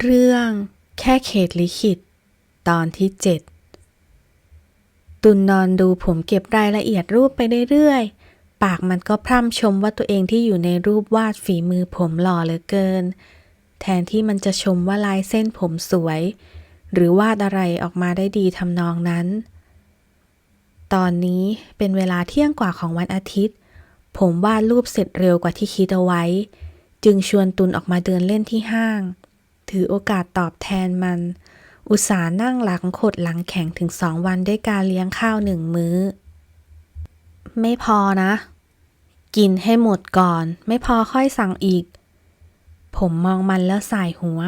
เรื่องแค่เขตลิขิต ตอนที่เจ็ดตุนนอนดูผมเก็บรายละเอียดรูปไปเรื่อยๆ ปากมันก็พร่ำชมว่าตัวเองที่อยู่ในรูปวาดฝีมือผมหล่อเหลือเกิน แทนที่มันจะชมว่าลายเส้นผมสวย หรือวาดอะไรออกมาได้ดีทำนองนั้น ตอนนี้เป็นเวลาเที่ยงกว่าของวันอาทิตย์ ผมวาดรูปเสร็จเร็วกว่าที่คิดเอาไว้ จึงชวนตุนออกมาเดินเล่นที่ห้าง ถือโอกาสตอบแทนมัน อุตส่าห์นั่งหลังขดหลังแข็งถึงสองวันด้วยการเลี้ยงข้าวหนึ่งมื้อ ไม่พอนะ กินให้หมดก่อน ไม่พอค่อยสั่งอีก ผมมองมันแล้วสายหัว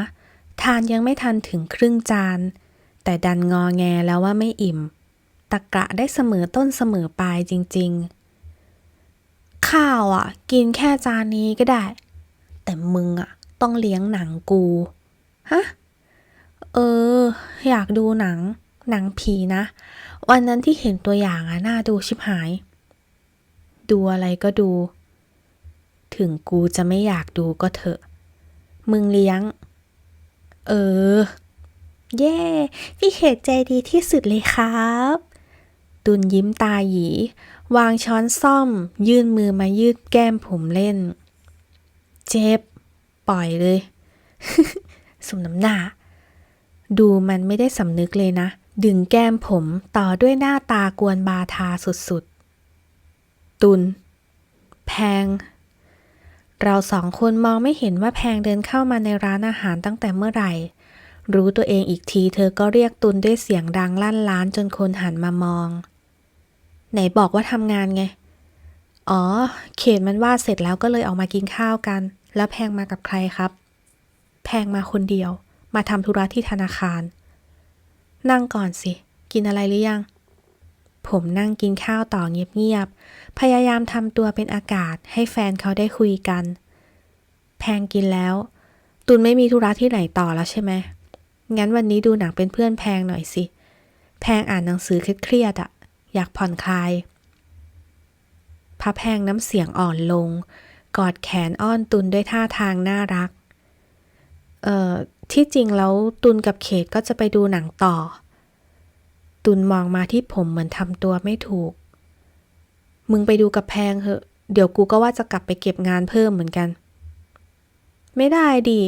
ทานยังไม่ทันถึงครึ่งจาน แต่ดันงอแงแล้วว่าไม่อิ่ม ตะกะได้เสมอต้นเสมอปลายจริง ๆ ข้าวอะ กินแค่จานนี้ก็ได้ แต่มึงอะต้องเลี้ยงหนังกู ฮะ เออ อยากดูหนัง หนังผีนะ วันนั้นที่เห็นตัวอย่างอะน่าดูชิบหาย ดูอะไรก็ดู ถึงกูจะไม่อยากดูก็เถอะ มึงเลี้ยง เออ เย่พี่เขตใจดีที่สุดเลยครับ ตุนยิ้มตาหยี วางช้อนซ่อม ยื่นมือมายืดแก้มผมเล่น เจ็บ ปล่อยเลย สมน้ำหน้า ดูมันไม่ได้สำนึกเลยนะ ดึงแก้มผมต่อด้วยหน้าตากวนบาทาสุดๆ ตุน แพง เราสองคนมองไม่เห็นว่าแพงเดินเข้ามาในร้านอาหารตั้งแต่เมื่อไหร่ รู้ตัวเองอีกทีเธอก็เรียกตุนด้วยเสียงดังลั่นล้านจนคนหันมามอง ไหนบอกว่าทำงานไง อ๋อ เขตมันวาดเสร็จแล้วก็เลยออกมากินข้าวกัน แล้วแพงมากับใครครับ แพงมาคนเดียว มาทำธุระที่ธนาคาร นั่งก่อนสิ กินอะไรหรือยัง ผมนั่งกินข้าวต่อเงียบๆ พยายามทำตัวเป็นอากาศให้แฟนเขาได้คุยกัน แพงกินแล้ว ตุนไม่มีธุระที่ไหนต่อแล้วใช่ไหม งั้นวันนี้ดูหนังเป็นเพื่อนแพงหน่อยสิ แพงอ่านหนังสือเครียดๆอะอยากผ่อนคลายพระแพงน้ำเสียงอ่อนลง กอดแขนอ้อนตุนด้วยท่าทางน่ารัก ที่จริงแล้วตุนกับเขตก็จะไปดูหนังต่อ ตุนมองมาที่ผมเหมือนทำตัวไม่ถูก มึงไปดูกับแพงเหอะ เดี๋ยวกูก็ว่าจะกลับไปเก็บงานเพิ่มเหมือนกัน ไม่ได้ดิ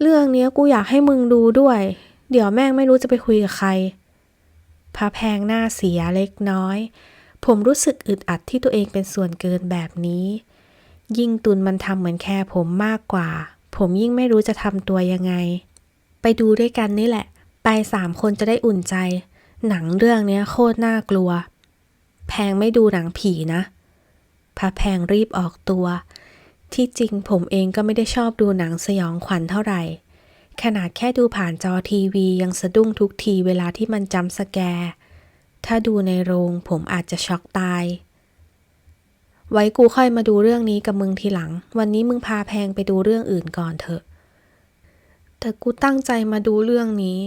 เรื่องนี้กูอยากให้มึงดูด้วย เดี๋ยวแม่งไม่รู้จะไปคุยกับใคร พระแพงหน้าเสียเล็กน้อย ผมรู้สึกอึดอัดที่ตัวเองเป็นส่วนเกินแบบนี้ ยิ่งตุนมันทำเหมือนแค่ผมมากกว่า ผมยิ่งไม่รู้จะทำตัวยังไง ไปดูด้วยกันนี่แหละ ไปสามคนจะได้อุ่นใจ หนังเรื่องนี้โคตรน่ากลัว แพงไม่ดูหนังผีนะพระแพงรีบออกตัว ที่จริงผมเองก็ไม่ได้ชอบดูหนังสยองขวัญเท่าไหร่ ขนาดแค่ดูผ่านจอทีวียังสะดุ้งทุกทีเวลาที่มันจำสแกร์ถ้าดูในโรงผมอาจจะช็อกตาย ไว้กูค่อยมาดูเรื่องนี้กับมึงทีหลัง วันนี้มึงพาแพงไปดูเรื่องอื่นก่อนเถอะ แต่กูตั้งใจมาดูเรื่องนี้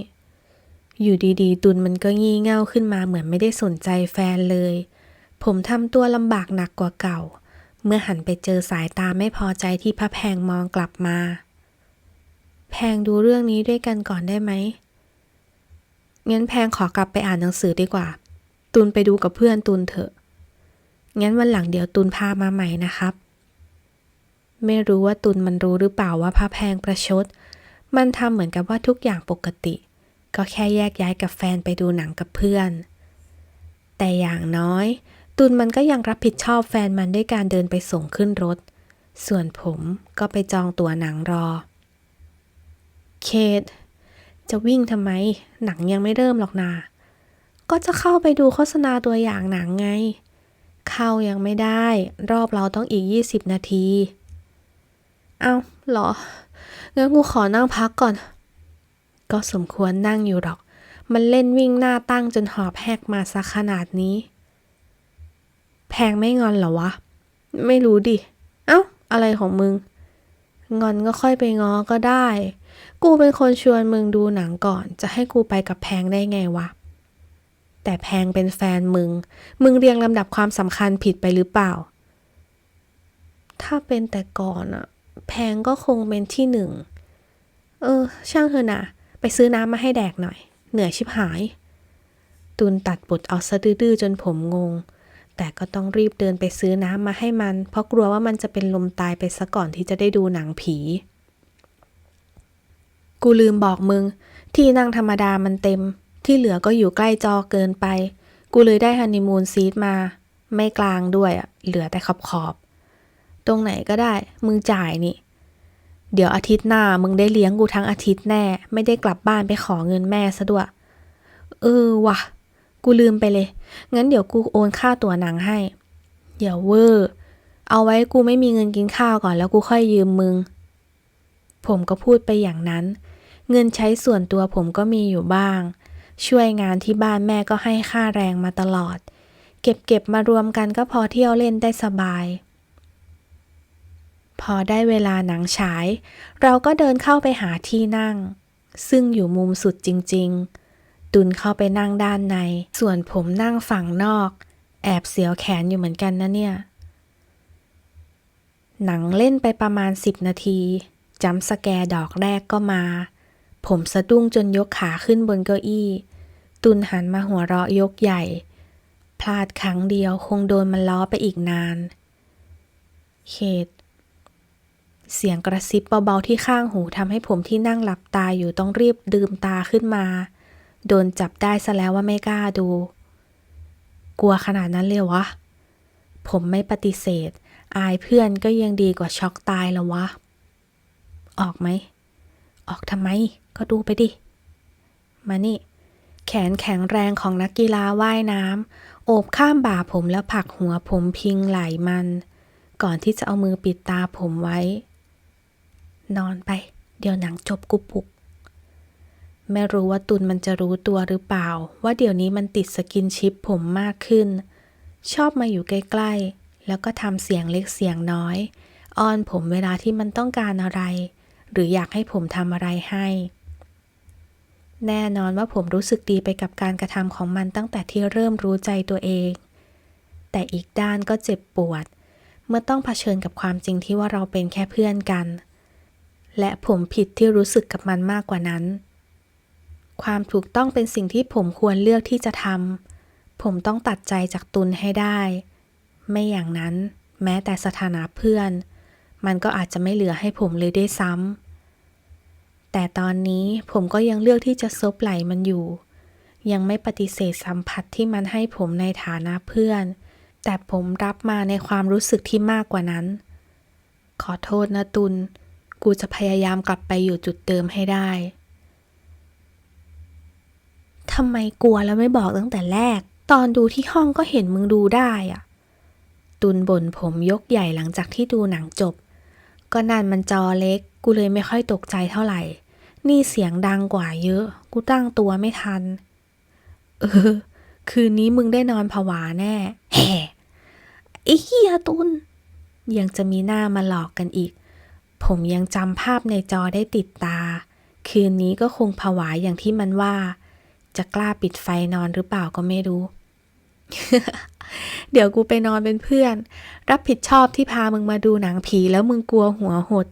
อยู่ดีๆ ตุนมันก็งี่เง่าขึ้นมาเหมือนไม่ได้สนใจแฟนเลย ผมทำตัวลำบากหนักกว่าเก่า เมื่อหันไปเจอสายตาไม่พอใจที่พระแพงมองกลับมา แพงดูเรื่องนี้ด้วยกันก่อนได้ไหมงั้นแพงขอกลับไปอ่านหนังสือดีกว่า ตุนไปดูกับเพื่อนตุนเถอะ งั้นวันหลังเดี๋ยวตุนพามาใหม่นะครับ ไม่รู้ว่าตุนมันรู้หรือเปล่าว่าพระแพงประชด มันทำเหมือนกับว่าทุกอย่างปกติ ก็แค่แยกย้ายกับแฟนไปดูหนังกับเพื่อน แต่อย่างน้อย ตุนมันก็ยังรับผิดชอบแฟนมันด้วยการเดินไปส่งขึ้นรถ ส่วนผมก็ไปจองตั๋วหนังรอ เคทจะวิ่งทำไม หนังยังไม่เริ่มหรอกนา ก็จะเข้าไปดูโฆษณาตัวอย่างหนังไง เข้ายังไม่ได้ รอบเราต้องอีก 20 นาที เอาเหรอ งั้นกูขอนั่งพักก่อน ก็สมควรนั่งอยู่หรอก มันเล่นวิ่งหน้าตั้งจนหอบแหกมาซะขนาดนี้ แพงไม่งอนเหรอวะ ไม่รู้ดิ เอ้า อะไรของมึง งอนก็ค่อยไปง้อก็ได้ กูเป็นคนชวนมึงดูหนังก่อน จะให้กูไปกับแพงได้ไงวะ แต่แพงเป็นแฟนมึง มึงเรียงลำดับความสำคัญผิดไปหรือเปล่า ถ้าเป็นแต่ก่อนอะแพงก็คงเป็นที่หนึ่ง เออ ช่างเถอะนะ ไปซื้อน้ำมาให้แดกหน่อย เหนื่อยชิบหายตุนตัดบทเอาซะดื้อจนผมงง แต่ก็ต้องรีบเดินไปซื้อน้ำมาให้มัน เพราะกลัวว่ามันจะเป็นลมตายไปซะก่อนที่จะได้ดูหนังผี กูลืมบอกมึง ที่นั่งธรรมดามันเต็ม ที่เหลือก็อยู่ใกล้จอเกินไป กูเลยได้ฮันนีมูนซีทมา ไม่กลางด้วยอะเหลือแต่ขอบขอบๆตรงไหนก็ได้ มึงจ่ายนี่ เดี๋ยวอาทิตย์หน้ามึงได้เลี้ยงกูทั้งอาทิตย์แน่ ไม่ได้กลับบ้านไปขอเงินแม่ซะด้วย เออวะกูลืมไปเลย งั้นเดี๋ยวกูโอนค่าตั๋วหนังให้เดี๋ยวเวอร์ เอาไว้กูไม่มีเงินกินข้าวก่อนแล้วกูค่อยยืมมึง ผมก็พูดไปอย่างนั้น เงินใช้ส่วนตัวผมก็มีอยู่บ้าง ช่วยงานที่บ้านแม่ก็ให้ค่าแรงมาตลอด เก็บเก็บมารวมกันก็พอเที่ยวเล่นได้สบาย พอได้เวลาหนังฉาย เราก็เดินเข้าไปหาที่นั่ง ซึ่งอยู่มุมสุดจริง ๆ ตุนเข้าไปนั่งด้านใน ส่วนผมนั่งฝั่งนอก แอบเสียวแขนอยู่เหมือนกันนะเนี่ย หนังเล่นไปประมาณ 10 นาทีจำสแกร์ดอกแรกก็มา ผมสะดุ้งจนยกขาขึ้นบนเก้าอี้ ตุนหันมาหัวเราะยกใหญ่ พลาดครั้งเดียวคงโดนมันล้อไปอีกนาน เขต เสียงกระซิบเบาๆที่ข้างหูทำให้ผมที่นั่งหลับตาอยู่ต้องรีบดื่มตาขึ้นมา โดนจับได้ซะแล้วว่าไม่กล้าดู กลัวขนาดนั้นเลยวะ ผมไม่ปฏิเสธ อายเพื่อนก็ยังดีกว่าช็อกตายแล้ววะ ออกไหม ออกทำไม ก็ดูไปดิ มานี่ แขนแข็งแรงของนักกีฬาว่ายน้ำโอบข้ามบ่าผมแล้วผลักหัวผมพิงไหลมัน ก่อนที่จะเอามือปิดตาผมไว้ นอนไป เดี๋ยวหนังจบกุปลุก ไม่รู้ว่าตุนมันจะรู้ตัวหรือเปล่า ว่าเดี๋ยวนี้มันติดสกินชิปผมมากขึ้น ชอบมาอยู่ใกล้ ๆ แล้วก็ทำเสียงเล็กเสียงน้อย อ้อนผมเวลาที่มันต้องการอะไร หรืออยากให้ผมทำอะไรให้ แน่นอนว่าผมรู้สึกดีไปกับการกระทำของมันตั้งแต่ที่เริ่มรู้ใจตัวเอง แต่อีกด้านก็เจ็บปวด เมื่อต้องเผชิญกับความจริงที่ว่าเราเป็นแค่เพื่อนกัน และผมผิดที่รู้สึกกับมันมากกว่านั้น ความถูกต้องเป็นสิ่งที่ผมควรเลือกที่จะทำ ผมต้องตัดใจจากตุนให้ได้ ไม่อย่างนั้น แม้แต่สถานะเพื่อน มันก็อาจจะไม่เหลือให้ผมเลยได้ซ้ำ แต่ตอนนี้ผมก็ยังเลือกที่จะซบไหลมันอยู่ ยังไม่ปฏิเสธสัมผัสที่มันให้ผมในฐานะเพื่อน แต่ผมรับมาในความรู้สึกที่มากกว่านั้น ขอโทษนะตุนกูจะพยายามกลับไปอยู่จุดเดิมให้ได้ทำไมกลัวแล้วไม่บอกตั้งแต่แรก ตอนดูที่ห้องก็เห็นมึงดูได้อะตุนบ่นผมยกใหญ่หลังจากที่ดูหนังจบ ก็นั่นมันจอเล็ก กูเลยไม่ค่อยตกใจเท่าไหร่ นี่เสียงดังกว่าเยอะ กูตั้งตัวไม่ทัน เออ คืนนี้มึงได้นอนผวาแน่ แห่ไอ้เฮียตุน ยังจะมีหน้ามาหลอกกันอีก ผมยังจำภาพในจอได้ติดตา คืนนี้ก็คงผวาอย่างที่มันว่า จะกล้าปิดไฟนอนหรือเปล่าก็ไม่รู้ เดี๋ยวกูไปนอนเป็นเพื่อน รับผิดชอบที่พามึงมาดูหนังผีแล้วมึงกลัวหัวหด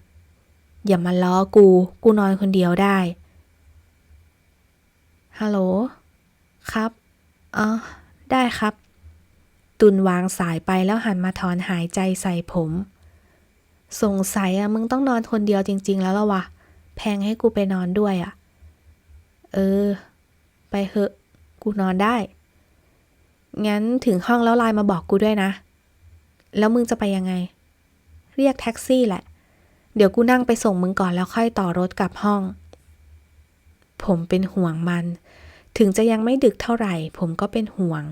อย่ามาล้อกู กูนอนคนเดียวได้ ฮัลโหล ครับอ๋อได้ครับ ตุนวางสายไปแล้วหันมาถอนหายใจใส่ผม สงสัยอะมึงต้องนอนคนเดียวจริง ๆ แล้วละวะ แพงให้กูไปนอนด้วยอะเออ ไปเหอะ กูนอนได้ งั้นถึงห้องแล้วไลน์มาบอกกูด้วยนะ แล้วมึงจะไปยังไง เรียกแท็กซี่แหละ เดี๋ยวกูนั่งไปส่งมึงก่อนแล้วค่อยต่อรถกลับห้อง ผมเป็นห่วงมัน ถึงจะยังไม่ดึกเท่าไหร่ ผมก็เป็นห่วง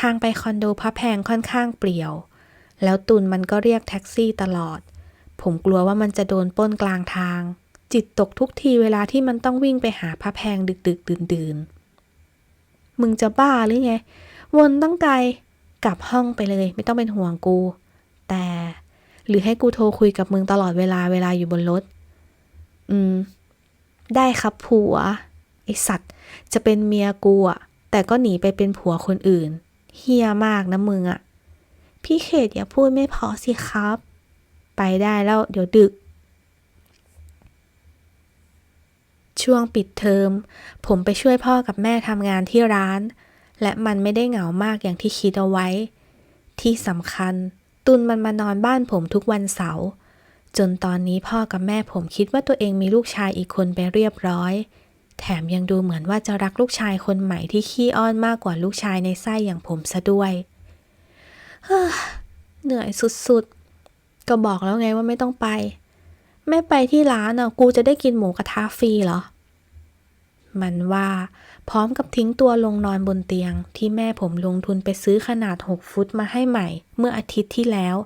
ทางไปคอนโดพระแพงค่อนข้างเปลี่ยว แล้วตุนมันก็เรียกแท็กซี่ตลอด ผมกลัวว่ามันจะโดนป้นกลางทาง จิตตกทุกทีเวลาที่มันต้องวิ่งไปหาพระแพงดึกดึกดื่นดื่นๆมึงจะบ้าหรือไง วนตั้งไกลกลับห้องไปเลย ไม่ต้องเป็นห่วงกู แต่ หรือให้กูโทรคุยกับมึงตลอดเวลาเวลาอยู่บนรถ อืม ได้ครับผัว ไอสัตว์ จะเป็นเมียกูอะแต่ก็หนีไปเป็นผัวคนอื่นเฮียมากนะมึงอะพี่เขตอย่าพูดไม่พอสิครับ ไปได้แล้วเดี๋ยวดึก ช่วงปิดเทอม ผมไปช่วยพ่อกับแม่ทำงานที่ร้าน และมันไม่ได้เหงามากอย่างที่คิดเอาไว้ ที่สำคัญ ตุนมันมานอนบ้านผมทุกวันเสาร์จนตอนนี้พ่อกับแม่ผมคิดว่าตัวเองมีลูกชายอีกคนไปเรียบร้อย แถมยังดูเหมือนว่าจะรักลูกชายคนใหม่ที่ขี้อ้อนมากกว่าลูกชายในไส้อย่างผมซะด้วยเฮ้อเหนื่อยสุดๆ ก็บอกแล้วไงว่าไม่ต้องไป ไม่ไปที่ร้านอะกูจะได้กินหมูกระทะฟรีเหรอ มันว่า พร้อมกับทิ้งตัวลงนอนบนเตียง ที่แม่ผมลงทุนไปซื้อขนาด 6 ฟุตมาให้ใหม่ เมื่ออาทิตย์ที่แล้ว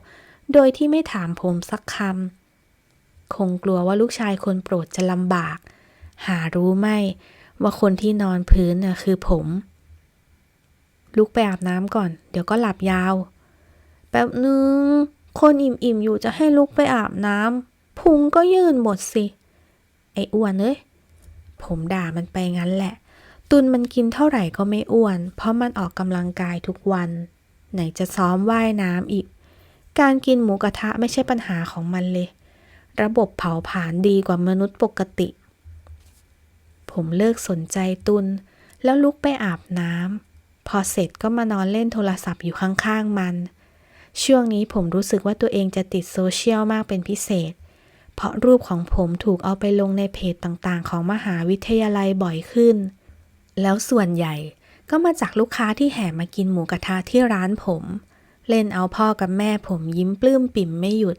โดยที่ไม่ถามผมสักคำคงกลัวว่าลูกชายคนโปรดจะลำบาก หารู้ไหมว่าคนที่นอนพื้นน่ะคือผม ลุกไปอาบน้ำก่อน เดี๋ยวก็หลับยาว แป๊บนึง คนอิ่มๆอยู่จะให้ลุกไปอาบน้ำพุงก็ยืนหมดสิ ไอ้อ้วนเอ้ยผมด่ามันไปงั้นแหละ ตุนมันกินเท่าไหร่ก็ไม่อ้วน เพราะมันออกกำลังกายทุกวัน ไหนจะซ้อมว่ายน้ำอีก การกินหมูกระทะไม่ใช่ปัญหาของมันเลย ระบบเผาผลาญดีกว่ามนุษย์ปกติ ผมเลิกสนใจตุนแล้วลุกไปอาบน้ำพอเสร็จก็มานอนเล่นโทรศัพท์อยู่ข้างๆมัน ช่วงนี้ผมรู้สึกว่าตัวเองจะติดโซเชียลมากเป็นพิเศษ เพราะรูปของผมถูกเอาไปลงในเพจต่างๆ ของมหาวิทยาลัยบ่อยขึ้น แล้วส่วนใหญ่ก็มาจากลูกค้าที่แห่มากินหมูกระทะที่ร้านผม เล่นเอาพ่อกับแม่ผมยิ้มปลื้มปิ่มไม่หยุด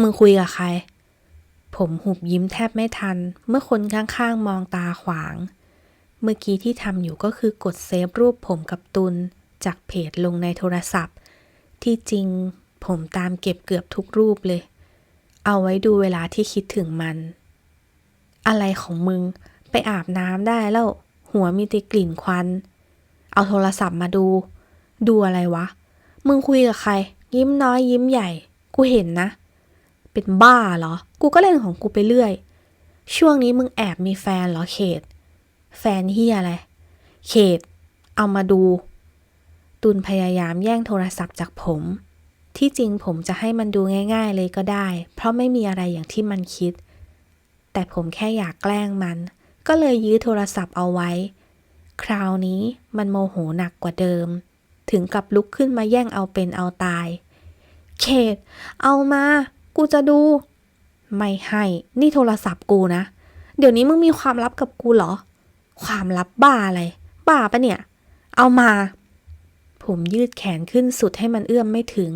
มึงคุยกับใคร ผมหุบยิ้มแทบไม่ทัน เมื่อคนข้างๆมองตาขวาง เมื่อกี้ที่ทำอยู่ก็คือกดเซฟรูปผมกับตุนจากเพจลงในโทรศัพท์ ที่จริงผมตามเก็บเกือบทุกรูปเลย เอาไว้ดูเวลาที่คิดถึงมัน อะไรของมึงไปอาบน้ำได้แล้ว หัวมีแต่กลิ่นควัน เอาโทรศัพท์มาดู ดูอะไรวะ มึงคุยกับใคร ยิ้มน้อยยิ้มใหญ่ กูเห็นนะ เป็นบ้าเหรอ กูก็เล่นของกูไปเรื่อย ช่วงนี้มึงแอบมีแฟนเหรอเขต แฟนเฮียอะไร เขต เอามาดู ตุนพยายามแย่งโทรศัพท์จากผม ที่จริงผมจะให้มันดูง่าย ๆ เลยก็ได้ เพราะไม่มีอะไรอย่างที่มันคิด แต่ผมแค่อยากแกล้งมัน ก็เลยยื้อโทรศัพท์เอาไว้ คราวนี้มันโมโหหนักกว่าเดิม ถึงกับลุกขึ้นมาแย่งเอาเป็นเอาตาย เขต เอามา กูจะดู ไม่ให้ นี่โทรศัพท์กูนะ เดี๋ยวนี้มึงมีความลับกับกูเหรอ ความลับบ้าอะไร บ้าปะเนี่ย เอามา ผมยืดแขนขึ้นสุดให้มันเอื้อมไม่ถึง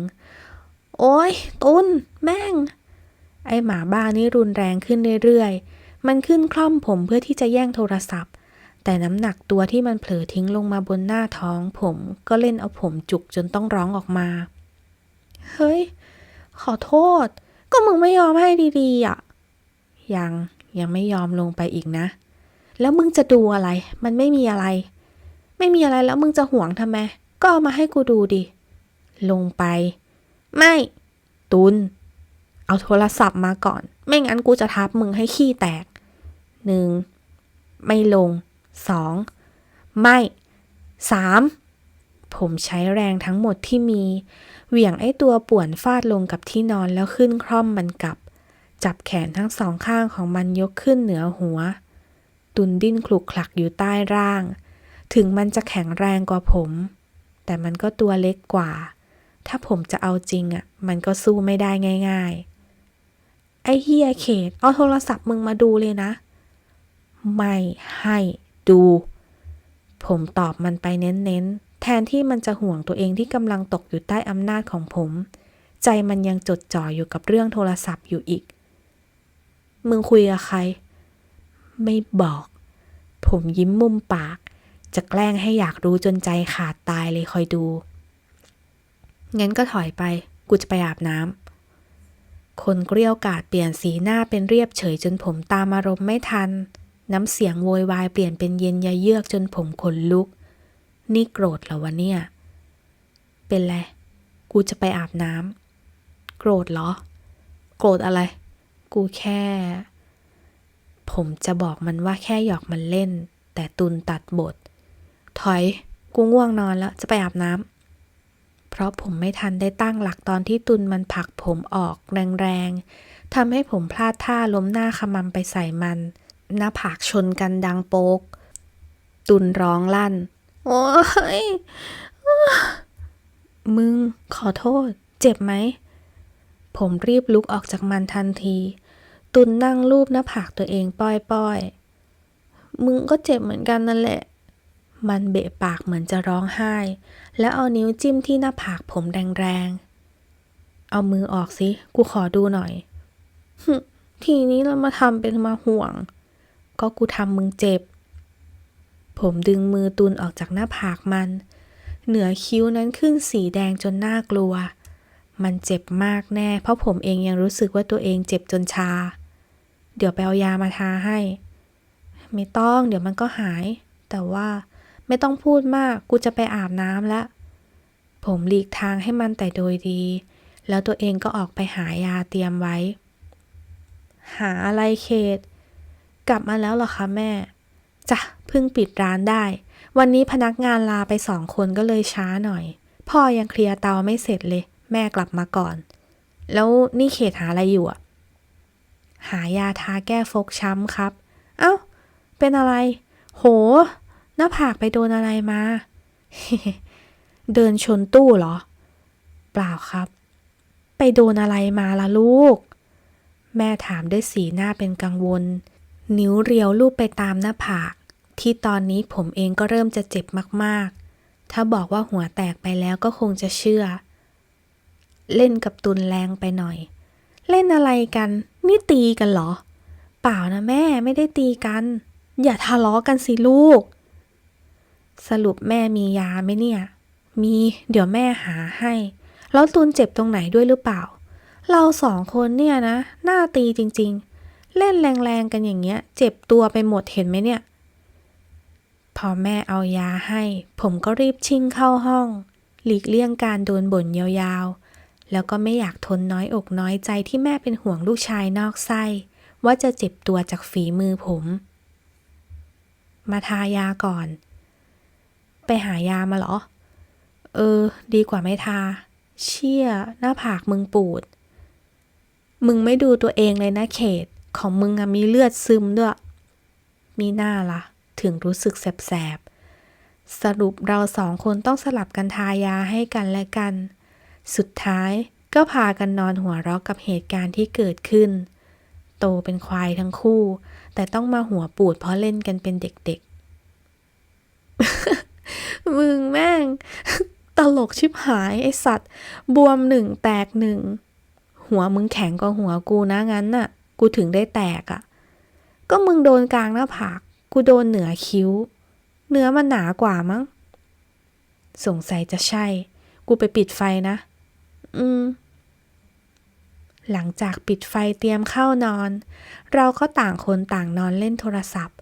โอ้ยตุนแม่ง ไอหมาบ้านี่รุนแรงขึ้นเรื่อยๆ มันขึ้นคล่อมผมเพื่อที่จะแย่งโทรศัพท์ แต่น้ำหนักตัวที่มันเผลอทิ้งลงมาบนหน้าท้อง ผมก็เล่นเอาผมจุกจนต้องร้องออกมา เฮ้ย ขอโทษ ก็มึงไม่ยอมให้ดีๆอะ ยังยังไม่ยอมลงไปอีกนะ แล้วมึงจะดูอะไร มันไม่มีอะไร ไม่มีอะไรแล้วมึงจะห่วงทำไม ก็เอามาให้กูดูดิ ลงไป ไม่ ตุน เอาโทรศัพท์มาก่อน ไม่งั้นกูจะทับมึงให้ขี้แตก หนึ่งไม่ลงสองไม่สามผมใช้แรงทั้งหมดที่มี เหวี่ยงไอ้ตัวป่วนฟาดลงกับที่นอนแล้วขึ้นคร่อมมันกลับ จับแขนทั้งสองข้างของมันยกขึ้นเหนือหัว ตุนดิ้นคลุกคลักอยู่ใต้ร่าง ถึงมันจะแข็งแรงกว่าผม แต่มันก็ตัวเล็กกว่า ถ้าผมจะเอาจริงอะ มันก็สู้ไม่ได้ง่าย ๆ ไอ้เฮียเขต เอาโทรศัพท์มึงมาดูเลยนะ ไม่ให้ดู ผมตอบมันไปเน้นๆ แทนที่มันจะห่วงตัวเองที่กำลังตกอยู่ใต้อำนาจของผม ใจมันยังจดจ่ออยู่กับเรื่องโทรศัพท์อยู่อีก มึงคุยกับใคร ไม่บอก ผมยิ้มมุมปาก จะแกล้งให้อยากรู้จนใจขาดตายเลยคอยดู งั้นก็ถอยไป กูจะไปอาบน้ำคนเกลี้ยวกาดเปลี่ยนสีหน้าเป็นเรียบเฉยจนผมตามอารมณ์ไม่ทัน น้ำเสียงโวยวายเปลี่ยนเป็นเย็นยะเยือกจนผมขนลุก นี่โกรธเหรอวะเนี่ย เป็นไร กูจะไปอาบน้ำโกรธเหรอ โกรธอะไร กูแค่ ผมจะบอกมันว่าแค่หยอกมันเล่น แต่ตุนตัดบท ถอย กูง่วงนอนแล้ว จะไปอาบน้ำเพราะผมไม่ทันได้ตั้งหลักตอนที่ตุนมันผลักผมออกแรงๆทำให้ผมพลาดท่าล้มหน้าขมำไปใส่มัน หน้าผากชนกันดังโป๊ก ตุนร้องลั่น โอ้ย มึงขอโทษ เจ็บไหม ผมรีบลุกออกจากมันทันที ตุนนั่งรูปหน้าผากตัวเองป้อยๆ มึงก็เจ็บเหมือนกันนั่นแหละ มันเบะปากเหมือนจะร้องไห้ แล้วเอานิ้วจิ้มที่หน้าผากผมแรงๆ เอามือออกสิ กูขอดูหน่อยทีนี้เรามาทำเป็นมาห่วง ก็กูทำมึงเจ็บ ผมดึงมือตุนออกจากหน้าผากมัน เหนือคิ้วนั้นขึ้นสีแดงจนน่ากลัว มันเจ็บมากแน่ เพราะผมเองยังรู้สึกว่าตัวเองเจ็บจนชา เดี๋ยวไปเอายามาทาให้ ไม่ต้อง เดี๋ยวมันก็หาย แต่ว่าไม่ต้องพูดมาก กูจะไปอาบน้ำล้วผมหลีกทางให้มันแต่โดยดี แล้วตัวเองก็ออกไปหายาเตรียมไว้ หาอะไรเขต กลับมาแล้วเหรอคะแม่จ้ะเพิ่งปิดร้านได้ วันนี้พนักงานลาไปสองคนก็เลยช้าหน่อย พ่อยังเคลียร์เตาไม่เสร็จเลย แม่กลับมาก่อน แล้วนี่เขตหาอะไรอยู่อะหายาทาแก้ฟกช้ำครับ เอ้า เป็นอะไร โห หน้าผากไปโดนอะไรมา เดินชนตู้เหรอ เปล่าครับ ไปโดนอะไรมาล่ะลูก แม่ถามด้วยสีหน้าเป็นกังวล นิ้วเรียวลูบไปตามหน้าผาก ที่ตอนนี้ผมเองก็เริ่มจะเจ็บมากๆ ถ้าบอกว่าหัวแตกไปแล้วก็คงจะเชื่อ เล่นกับตุนแรงไปหน่อย เล่นอะไรกัน นี่ตีกันเหรอ เปล่านะแม่ไม่ได้ตีกัน อย่าทะเลาะกันสิลูก สรุปแม่มียาไหมเนี่ย มีเดี๋ยวแม่หาให้ แล้วตุนเจ็บตรงไหนด้วยหรือเปล่า เราสองคนเนี่ยนะ หน้าตีจริง ๆ เล่นแรงๆกันอย่างเงี้ย เจ็บตัวไปหมดเห็นไหมเนี่ย พอแม่เอายาให้ ผมก็รีบชิ่งเข้าห้อง หลีกเลี่ยงการโดนบ่นยาวๆ แล้วก็ไม่อยากทนน้อยอกน้อยใจที่แม่เป็นห่วงลูกชายนอกไส้ ว่าจะเจ็บตัวจากฝีมือผม มาทายาก่อน ไปหายามาเหรอ เออ ดีกว่าไม่ทา เชี่ย หน้าผากมึงปูด มึงไม่ดูตัวเองเลยนะเขต ของมึงอะมีเลือดซึมด้วย มีหน้าละถึงรู้สึกแสบๆ สรุปเราสองคนต้องสลับกันทายาให้กันและกัน สุดท้ายก็พากันนอนหัวเราะกับเหตุการณ์ที่เกิดขึ้น โตเป็นควายทั้งคู่ แต่ต้องมาหัวปูดเพราะเล่นกันเป็นเด็กๆ มึงแม่ง ตลกชิบหายไอสัตว์ บวมหนึ่งแตกหนึ่ง หัวมึงแข็งกว่าหัวกูนะงั้นน่ะ กูถึงได้แตกอะ่ะ ก็มึงโดนกลางหน้าผาก กูโดนเหนือคิ้ว เนื้อมันหนากว่ามั้ง สงสัยจะใช่ กูไปปิดไฟนะ อืม หลังจากปิดไฟเตรียมเข้านอน เราก็ต่างคนต่างนอนเล่นโทรศัพท์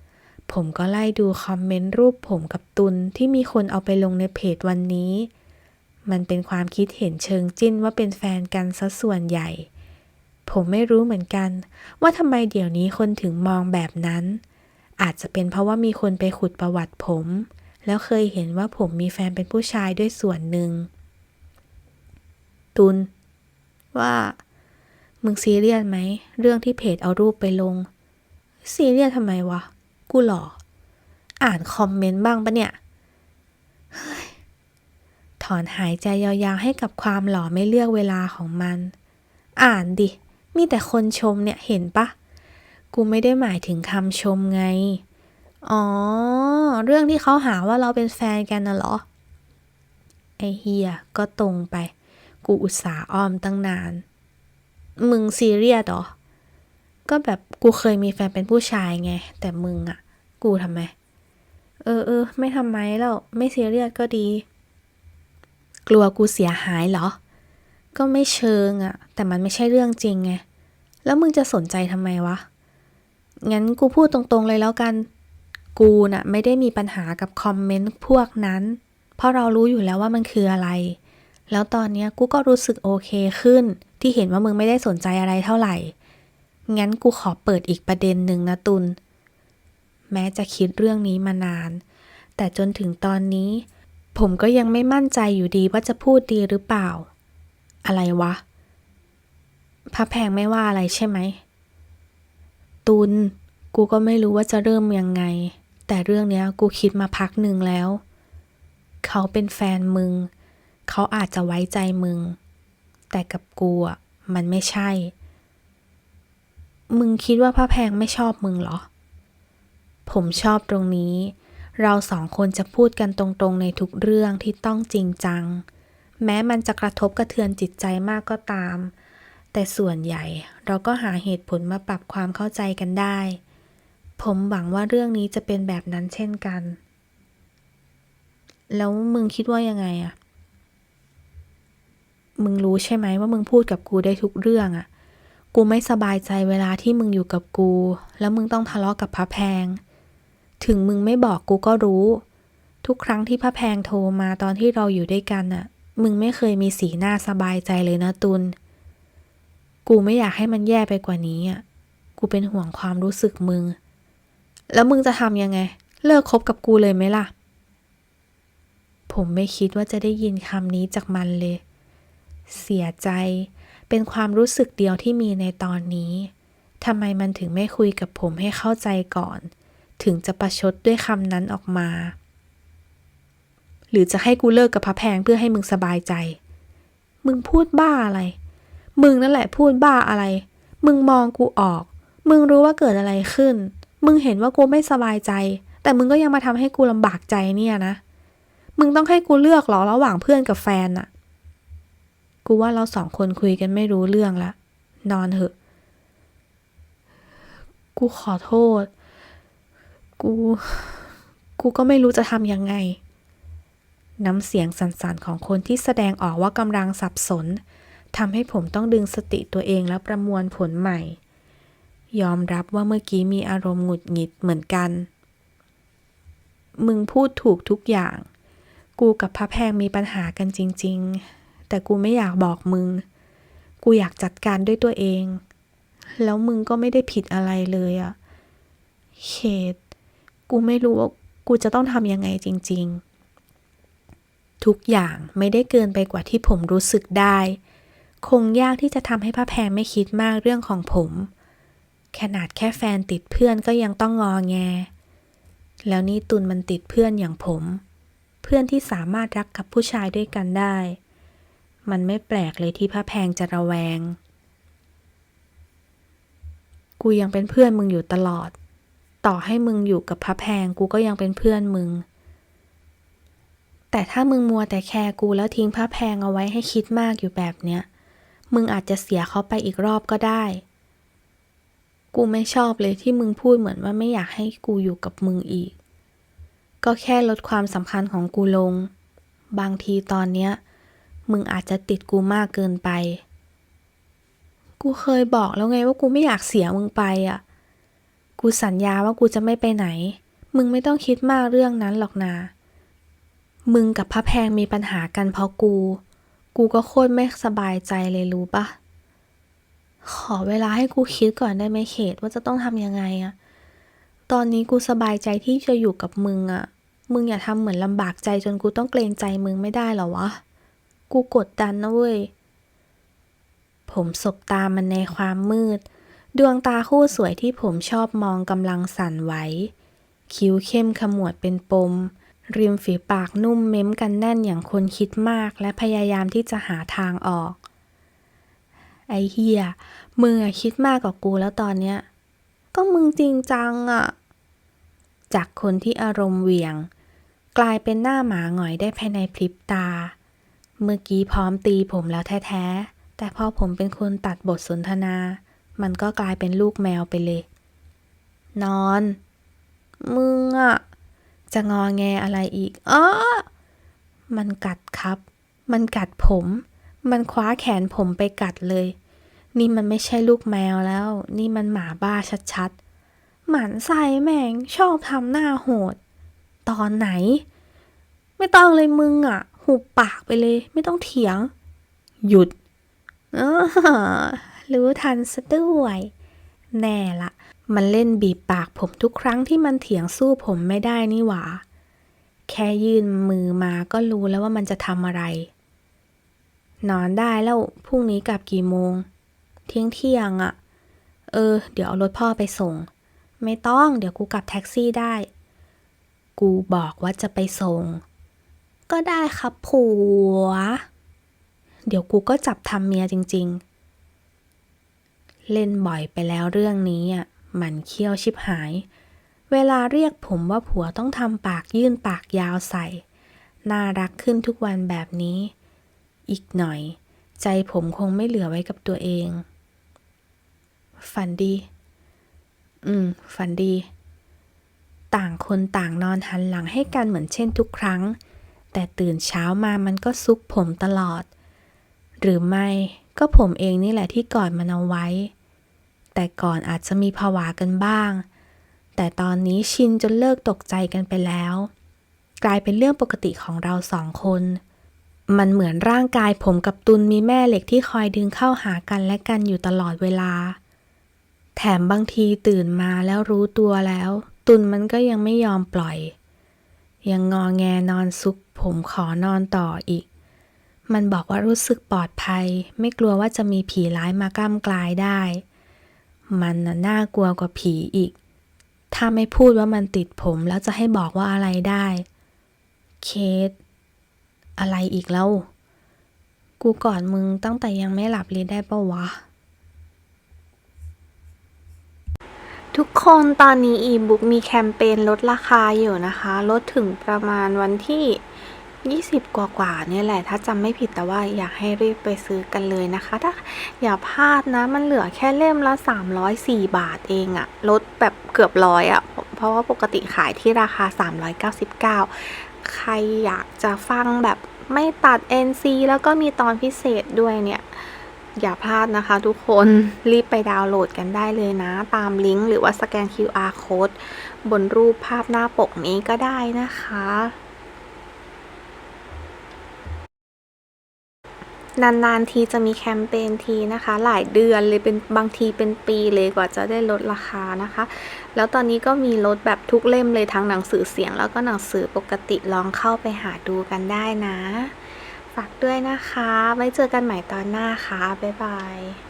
ผมก็ไล่ดูคอมเมนต์รูปผมกับตุนที่มีคนเอาไปลงในเพจวันนี้ มันเป็นความคิดเห็นเชิงจิ้นว่าเป็นแฟนกันซะส่วนใหญ่ ผมไม่รู้เหมือนกัน ว่าทำไมเดี๋ยวนี้คนถึงมองแบบนั้น อาจจะเป็นเพราะว่ามีคนไปขุดประวัติผม แล้วเคยเห็นว่าผมมีแฟนเป็นผู้ชายด้วยส่วนหนึ่ง ตุน ว่า มึงซีเรียสไหม เรื่องที่เพจเอารูปไปลง ซีเรียสทำไมวะ กูหรออ่านคอมเมนต์บ้างปะเนี่ยถอนหายใจยาวๆให้กับความหล่อไม่เลือกเวลาของมัน อ่านดิ มีแต่คนชมเนี่ยเห็นปะ กูไม่ได้หมายถึงคำชมไง อ๋อ เรื่องที่เขาหาว่าเราเป็นแฟนกันน่ะเหรอ ไอเฮียก็ตรงไป กูอุตส่าห์อ้อมตั้งนาน มึงซีเรียสเหรอ ก็แบบกูเคยมีแฟนเป็นผู้ชายไง แต่มึงอะกูทำไม เออเออไม่ทำไมแล้ว ไม่ซีเรียสก็ดี กลัวกูเสียหายเหรอ ก็ไม่เชิงอะแต่มันไม่ใช่เรื่องจริงไง แล้วมึงจะสนใจทำไมวะ งั้นกูพูดตรงๆเลยแล้วกัน กูน่ะไม่ได้มีปัญหากับคอมเมนต์พวกนั้น เพราะเรารู้อยู่แล้วว่ามันคืออะไร แล้วตอนนี้กูก็รู้สึกโอเคขึ้น ที่เห็นว่ามึงไม่ได้สนใจอะไรเท่าไหร่ งั้นกูขอเปิดอีกประเด็นหนึ่งนะตุล แม้จะคิดเรื่องนี้มานาน แต่จนถึงตอนนี้ ผมก็ยังไม่มั่นใจอยู่ดีว่าจะพูดดีหรือเปล่า อะไรวะ พระแพงไม่ว่าอะไรใช่ไหม ตุล กูก็ไม่รู้ว่าจะเริ่มยังไง แต่เรื่องเนี้ยกูคิดมาพักหนึ่งแล้ว เขาเป็นแฟนมึง เขาอาจจะไว้ใจมึง แต่กับกูอะมันไม่ใช่ มึงคิดว่าพระแพงไม่ชอบมึงเหรอ ผมชอบตรงนี้ เราสองคนจะพูดกันตรงๆในทุกเรื่องที่ต้องจริงจัง แม้มันจะกระทบกระเทือนจิตใจมากก็ตาม แต่ส่วนใหญ่เราก็หาเหตุผลมาปรับความเข้าใจกันได้ ผมหวังว่าเรื่องนี้จะเป็นแบบนั้นเช่นกัน แล้วมึงคิดว่ายังไงอะมึงรู้ใช่ไหมว่ามึงพูดกับกูได้ทุกเรื่องอะกูไม่สบายใจเวลาที่มึงอยู่กับกู แล้วมึงต้องทะเลาะกับพระแพง ถึงมึงไม่บอกกูก็รู้ ทุกครั้งที่พระแพงโทรมาตอนที่เราอยู่ด้วยกันน่ะ มึงไม่เคยมีสีหน้าสบายใจเลยนะตุล กูไม่อยากให้มันแย่ไปกว่านี้อะ กูเป็นห่วงความรู้สึกมึง แล้วมึงจะทำยังไง เลิกคบกับกูเลยไหมล่ะ ผมไม่คิดว่าจะได้ยินคำนี้จากมันเลย เสียใจ เป็นความรู้สึกเดียวที่มีในตอนนี้ ทำไมมันถึงไม่คุยกับผมให้เข้าใจก่อน ถึงจะประชดด้วยคำนั้นออกมา หรือจะให้กูเลิกกับพระแพงเพื่อให้มึงสบายใจ มึงพูดบ้าอะไร มึงนั่นแหละพูดบ้าอะไร มึงมองกูออก มึงรู้ว่าเกิดอะไรขึ้น มึงเห็นว่ากูไม่สบายใจ แต่มึงก็ยังมาทำให้กูลำบากใจเนี่ยนะ มึงต้องให้กูเลือกหรอระหว่างเพื่อนกับแฟนอะกูว่าเราสองคนคุยกันไม่รู้เรื่องละ นอนเถอะ กูขอโทษ กู กูก็ไม่รู้จะทำยังไง น้ำเสียงสั่นๆของคนที่แสดงออกว่ากำลังสับสนทำให้ผมต้องดึงสติตัวเองและประมวลผลใหม่ ยอมรับว่าเมื่อกี้มีอารมณ์หงุดหงิดเหมือนกัน มึงพูดถูกทุกอย่าง กูกับพระแพงมีปัญหากันจริง ๆ แต่กูไม่อยากบอกมึง กูอยากจัดการด้วยตัวเอง แล้วมึงก็ไม่ได้ผิดอะไรเลยอะเขต กูไม่รู้ว่ากูจะต้องทำยังไงจริง ๆ ทุกอย่างไม่ได้เกินไปกว่าที่ผมรู้สึกได้ คงยากที่จะทำให้พระแพงไม่คิดมากเรื่องของผม ขนาดแค่แฟนติดเพื่อนก็ยังต้องงอแง แล้วนี่ตุนมันติดเพื่อนอย่างผม เพื่อนที่สามารถรักกับผู้ชายด้วยกันได้ มันไม่แปลกเลยที่พระแพงจะระแวง กูยังเป็นเพื่อนมึงอยู่ตลอด ต่อให้มึงอยู่กับพระแพงกูก็ยังเป็นเพื่อนมึง แต่ถ้ามึงมัวแต่แคร์กูแล้วทิ้งพระแพงเอาไว้ให้คิดมากอยู่แบบเนี้ย มึงอาจจะเสียเขาไปอีกรอบก็ได้ กูไม่ชอบเลยที่มึงพูดเหมือนว่าไม่อยากให้กูอยู่กับมึงอีก ก็แค่ลดความสำคัญของกูลง บางทีตอนเนี้ย มึงอาจจะติดกูมากเกินไป กูเคยบอกแล้วไงว่ากูไม่อยากเสียมึงไปอะ กูสัญญาว่ากูจะไม่ไปไหน มึงไม่ต้องคิดมากเรื่องนั้นหรอกนา มึงกับพระแพงมีปัญหากันเพราะกู กูก็โคตรไม่สบายใจเลยรู้ปะขอเวลาให้กูคิดก่อนได้ไหมเขตว่าจะต้องทำยังไงอะตอนนี้กูสบายใจที่จะอยู่กับมึงอะมึงอย่าทำเหมือนลำบากใจจนกูต้องเกรงใจมึงไม่ได้หรอวะ กูกดดันนะเว้ย ผมสบตามันในความมืด ดวงตาคู่สวยที่ผมชอบมองกำลังสั่นไหว คิ้วเข้มขมวดเป็นปม ริมฝีปากนุ่มเม้มกันแน่นอย่างคนคิดมากและพยายามที่จะหาทางออก ไอเฮียมึงอะคิดมากกว่ากูแล้วตอนเนี้ย ก็มึงจริงจังอะจากคนที่อารมณ์เหวี่ยง กลายเป็นหน้าหมาหงอยได้ภายในพริบตา เมื่อกี้พร้อมตีผมแล้วแท้ๆ แต่พอผมเป็นคนตัดบทสนทนา มันก็กลายเป็นลูกแมวไปเลย นอน มึงอะ จะงอแงอะไรอีกอ้อมันกัดครับ มันกัดผม มันคว้าแขนผมไปกัดเลย นี่มันไม่ใช่ลูกแมวแล้ว นี่มันหมาบ้าชัดๆ หมันใส่แม่งชอบทำหน้าโหด ตอนไหน ไม่ต้องเลยมึงอะหุบปากไปเลย ไม่ต้องเถียง หยุดออรู้ทันซะด้วย แน่ละ มันเล่นบีบปากผมทุกครั้งที่มันเถียงสู้ผมไม่ได้นี่หว่า แค่ยื่นมือมาก็รู้แล้วว่ามันจะทำอะไร นอนได้แล้วพรุ่งนี้กลับกี่โมง เที่ยงเที่ยงอะ่ะ เออ เดี๋ยวเอารถพ่อไปส่ง ไม่ต้องเดี๋ยวกูกลับแท็กซี่ได้ กูบอกว่าจะไปส่ง ก็ได้ครับผัว เดี๋ยวกูก็จับทำเมียจริง ๆ เล่นบ่อยไปแล้วเรื่องนี้อะ มันเคี้ยวชิบหาย เวลาเรียกผมว่าผัวต้องทำปากยื่นปากยาวใส่ น่ารักขึ้นทุกวันแบบนี้ อีกหน่อย ใจผมคงไม่เหลือไว้กับตัวเอง ฝันดี อืม ฝันดี ต่างคนต่างนอนหันหลังให้กันเหมือนเช่นทุกครั้ง แต่ตื่นเช้ามามันก็ซุกผมตลอด หรือไม่ก็ผมเองนี่แหละที่กอดมันเอาไว้ แต่ก่อนอาจจะมีผวากันบ้าง แต่ตอนนี้ชินจนเลิกตกใจกันไปแล้ว กลายเป็นเรื่องปกติของเราสองคน มันเหมือนร่างกายผมกับตุนมีแม่เหล็กที่คอยดึงเข้าหากันและกันอยู่ตลอดเวลา แถมบางทีตื่นมาแล้วรู้ตัวแล้ว ตุนมันก็ยังไม่ยอมปล่อย ยังงอแงนอนซุก ผมขอนอนต่ออีกมันบอกว่ารู้สึกปลอดภัย ไม่กลัวว่าจะมีผีร้ายมากล้ำกลายได้ มันน่ะน่ากลัวกว่าผีอีก ถ้าไม่พูดว่ามันติดผมแล้วจะให้บอกว่าอะไรได้ เคส อะไรอีกแล้ว กูกอดมึงตั้งแต่ยังไม่หลับเลยได้ปะวะ ทุกคนตอนนี้อีบุ๊กมีแคมเปญลดราคาอยู่นะคะ ลดถึงประมาณวันที่ 20 กว่ากว่าๆเนี่ยแหละ ถ้าจำไม่ผิดแต่ว่าอยากให้รีบไปซื้อกันเลยนะคะ ถ้าอย่าพลาดนะ มันเหลือแค่เล่มละ 304 บาทเองอะลดแบบเกือบร้อยอะเพราะว่าปกติขายที่ราคา 399 ใครอยากจะฟังแบบไม่ตัด NC แล้วก็มีตอนพิเศษด้วยเนี่ยอย่าพลาดนะคะทุกคนรีบไปดาวน์โหลดกันได้เลยนะ ตามลิงก์หรือว่าสแกน QR code บนรูปภาพหน้าปกนี้ก็ได้นะคะ นานๆทีจะมีแคมเปญทีนะคะ หลายเดือนเลยเป็นบางทีเป็นปีเลยกว่าจะได้ลดราคานะคะ แล้วตอนนี้ก็มีลดแบบทุกเล่มเลยทั้งหนังสือเสียง แล้วก็หนังสือปกติลองเข้าไปหาดูกันได้นะ ฝากด้วยนะคะ ไว้เจอกันใหม่ตอนหน้าค่ะบ๊ายบาย